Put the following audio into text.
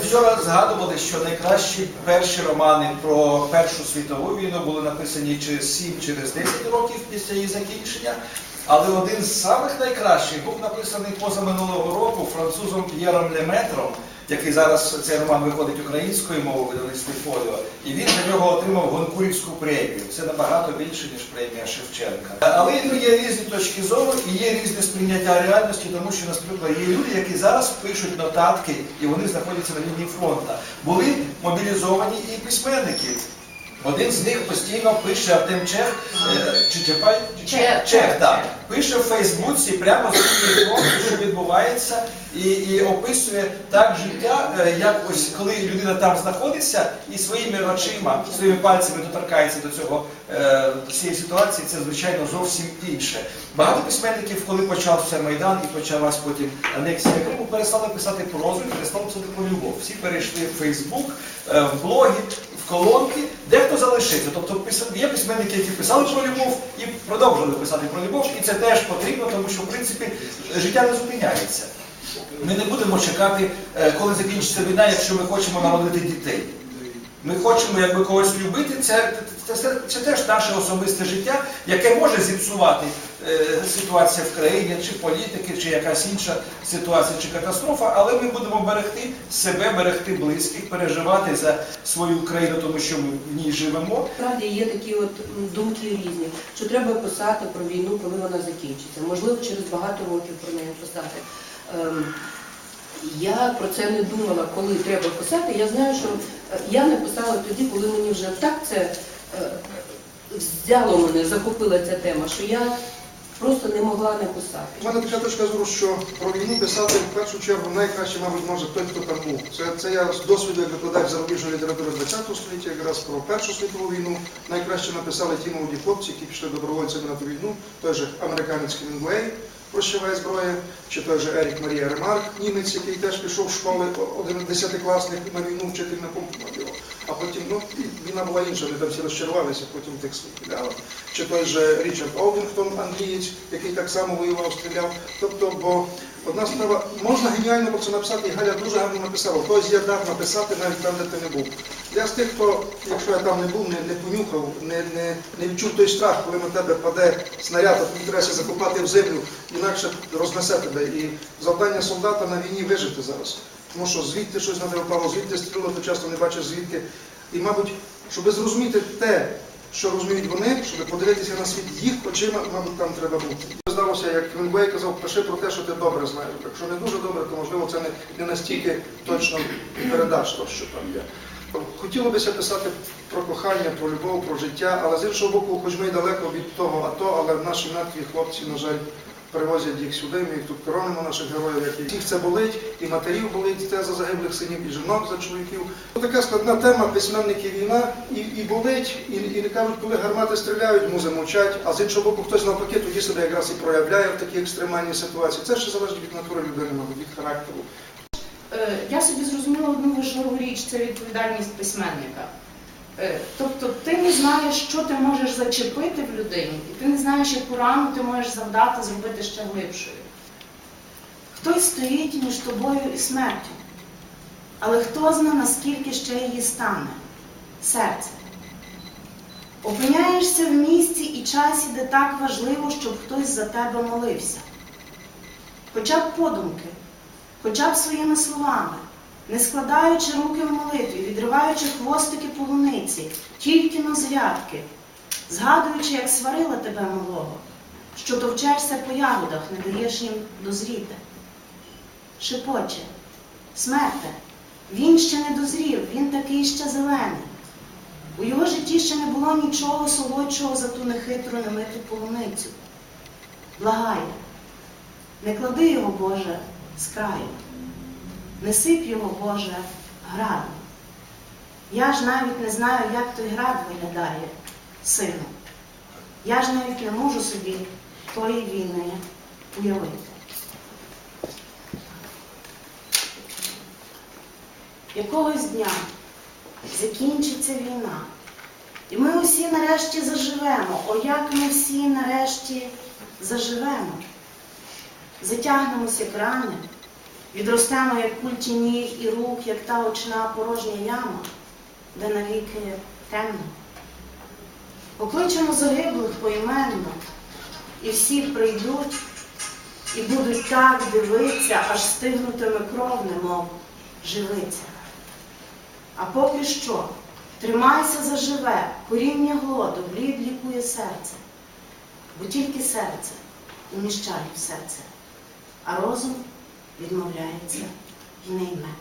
вчора згадували, що найкращі перші романи про Першу світову війну були написані через 7 через 10 років після її закінчення. Але один з самих найкращих був написаний позаминулого року французом П'єром Леметром, який зараз цей роман виходить українською мовою видавництві Фоліо, і він за нього отримав Гонкурівську премію. Це набагато більше, ніж премія Шевченка. Але ну, є різні точки зору і є різне сприйняття реальності, тому що, наприклад, є люди, які зараз пишуть нотатки, і вони знаходяться на лінії фронту. Були мобілізовані і письменники. Один з них постійно пише Артем Чех, е, чи Чепай? Чех. Чех, так. Пише в Фейсбуці прямо з фронту, що відбувається, і, і описує так життя, е, як ось коли людина там знаходиться і своїми очима, своїми пальцями доторкається до цього е, до цієї ситуації, це звичайно зовсім інше. Багато письменників, коли почався Майдан і почалась потім анексія Криму, перестали писати прозу перестали писати про любов. Всі перейшли в Фейсбук, в блоги, колонки, дехто залишиться. Тобто є письменники, які писали про любов і продовжили писати про любов, і це теж потрібно, тому що в принципі життя не зупиняється. Ми не будемо чекати, е, коли закінчиться війна, якщо ми хочемо народити дітей. Ми хочемо якби когось любити, це, це, це, це теж наше особисте життя, яке може зіпсувати е, ситуація в країні, чи політики, чи якась інша ситуація, чи катастрофа, але ми будемо берегти себе, берегти близьких, переживати за свою країну, тому що ми в ній живемо. Справді є такі от думки різні, що треба писати про війну, коли вона закінчиться. Можливо, через багато років про неї писати. Ем, я про це не думала, коли треба писати. Я знаю, що е, я не писала тоді, коли мені вже так це е, взяло мене, захопила ця тема, що я просто не могла не писати. У мене така точка зору, що про війну писати в першу чергу найкраще, мабуть, може той, хто там був. Це, це я з досвіду як викладач зарубіжної літератури ХХ століття, якраз про Першу світову війну найкраще написали ті молоді хлопці, які пішли добровольцями на ту війну, той же американець Хемінгуей, прощавай зброя, чи той же Ерік Марія Ремарк, німець, який теж пішов в школи, один десятикласник на війну, вчитель на пункт його. А потім, ну, війна була інша, вони там всі розчарувалися, потім тих стріляли. Чи той же Річард Олдингтон, англієць, який так само воював, стріляв. Тобто, бо одна справа, можна геніально про це написати, і Галя дуже гарно написала. Хтось є дав написати навіть там, де ти не був. Я з тих, хто, якщо я там не був, не, не понюхав, не, не, не відчув той страх, коли на тебе паде снаряд, а тобі треба закопати в землю, інакше рознесе тебе. І завдання солдата на війні вижити зараз. Тому що звідти щось на тебе впало, звідти стріло, ти часто не бачиш звідки. І, мабуть, щоб зрозуміти те, що розуміють вони, щоб подивитися на світ їх очима, мабуть, там треба бути. Здалося, як Вінгвей казав, пиши про те, що ти добре знаєш. Якщо не дуже добре, то можливо це не, настільки точно передаш то, що там є. Хотіло бися писати про кохання, про любов, про життя, але з іншого боку, хоч ми й далеко від того АТО, але наші мертві хлопці, на жаль, привозять їх сюди, ми їх тут коронимо наших героїв, які всіх це болить, і матерів болить те за загиблих синів, і жінок за чоловіків. Така складна тема, письменники війна, і, і болить, і, і кажуть, коли гармати стріляють, музи мовчать, а з іншого боку, хтось навпаки тоді себе якраз і проявляє в такій екстремальній ситуації. Це ще залежить від натури людини, мабуть, від характеру. Е, Я собі зрозуміла одну важливу річ це відповідальність письменника. Е, Тобто ти не знаєш, що ти можеш зачепити в людині, і ти не знаєш, яку рану ти можеш завдати, зробити ще глибшою. Хтось стоїть між тобою і смертю, але хто знає, наскільки ще її стане? Серце. Опиняєшся в місці і часі, де так важливо, щоб хтось за тебе молився. Хоча б подумки, хоча б своїми словами, не складаючи руки в молитві, відриваючи хвостики полуниці, тільки на зв'ятки, згадуючи, як сварила тебе малого, що товчешся по ягодах, не даєш їм дозріти. Шепоче, смерте, він ще не дозрів, він такий ще зелений. У його житті ще не було нічого солодшого за ту нехитру немиту полуницю. Благає, не клади його, Боже, з краю, не його, Боже, градом. Я ж навіть не знаю, як той град виглядає, сину. Я ж навіть не можу собі тої війни уявити. Якогось дня закінчиться війна. І ми усі нарешті заживемо. О, як ми всі нарешті заживемо. Затягнемося крани, Відростемо, як культі ніг і рук, як та очна порожня яма, де навіки темно. Покличемо загиблих поіменно, і всі прийдуть і будуть так дивитися, аж стигнутиме кров, немов живиться. А поки що тримайся за живе, коріння голоду, блід лікує серце, бо тільки серце уміщає все це, а розум відмовляється і не йме.